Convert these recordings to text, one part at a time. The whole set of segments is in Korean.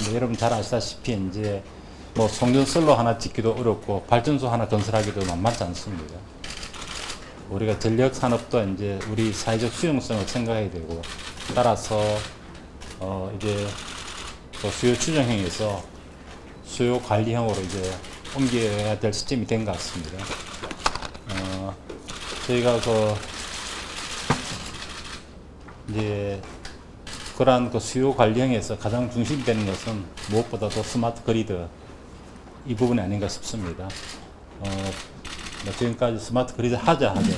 근데 여러분 잘 아시다시피 이제 뭐 송전선로 하나 짓기도 어렵고 발전소 하나 건설하기도 만만치 않습니다. 우리가 전력 산업도 이제 우리 사회적 수용성을 생각해야 되고 따라서 어 이제 또 수요 추정형에서 수요 관리형으로 이제 옮겨야 될 시점이 된 것 같습니다. 어 저희가 그 이제 그러한 그 수요 관리형에서 가장 중심이 되는 것은 무엇보다도 스마트 그리드 이 부분이 아닌가 싶습니다. 어, 뭐 지금까지 스마트 그리드 하자 하자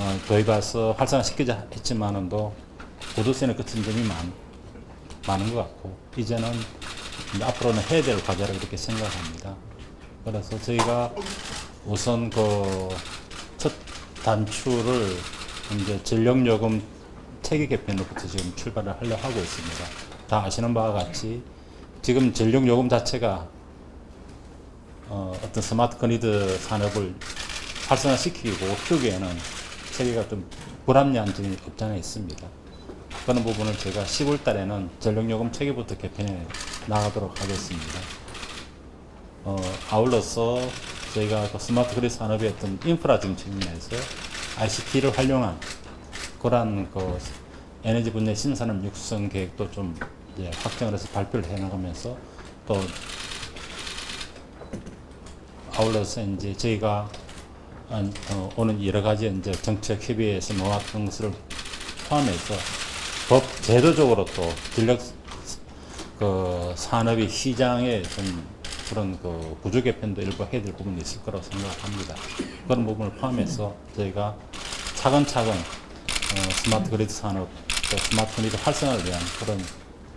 어, 도입해서 활성화시키자 했지만은도 고도세는 그친 점이 많, 많은 것 같고 이제는 이제 앞으로는 해야 될 과제라고 이렇게 생각합니다. 그래서 저희가 우선 그 첫 단추를 이제 전력요금 체계 개편으로부터 지금 출발을 하려 하고 있습니다. 다 아시는 바와 같이 지금 전력 요금 자체가 어, 어떤 스마트 그리드 산업을 활성화시키고 키우기에는 체계가 좀 불합리한 점이 없지 않아 있습니다. 그런 부분을 제가 10월 달에는 전력요금 체계부터 개편해 나가도록 하겠습니다. 어, 아울러서 저희가 그 스마트 그리드 산업의 어떤 인프라적인 측면에서 ICT를 활용한 그러한 그 에너지 분야 신산업 육성 계획도 좀 이제 확정을 해서 발표를 해 나가면서 또 아울러서 이제 저희가 한, 어, 오는 여러 가지 이제 정책 협의에서 놓았던 것을 포함해서 법 제도적으로 또 전력 그 산업의 시장에 좀 그런 그 구조 개편도 일부 해야 될 부분이 있을 거라고 생각합니다. 그런 부분을 포함해서 저희가 차근차근 어, 스마트 그리드 산업, 또 스마트 그리드 활성화를 위한 그런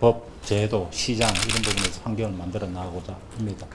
법, 제도, 시장 이런 부분에서 환경을 만들어 나가고자 합니다.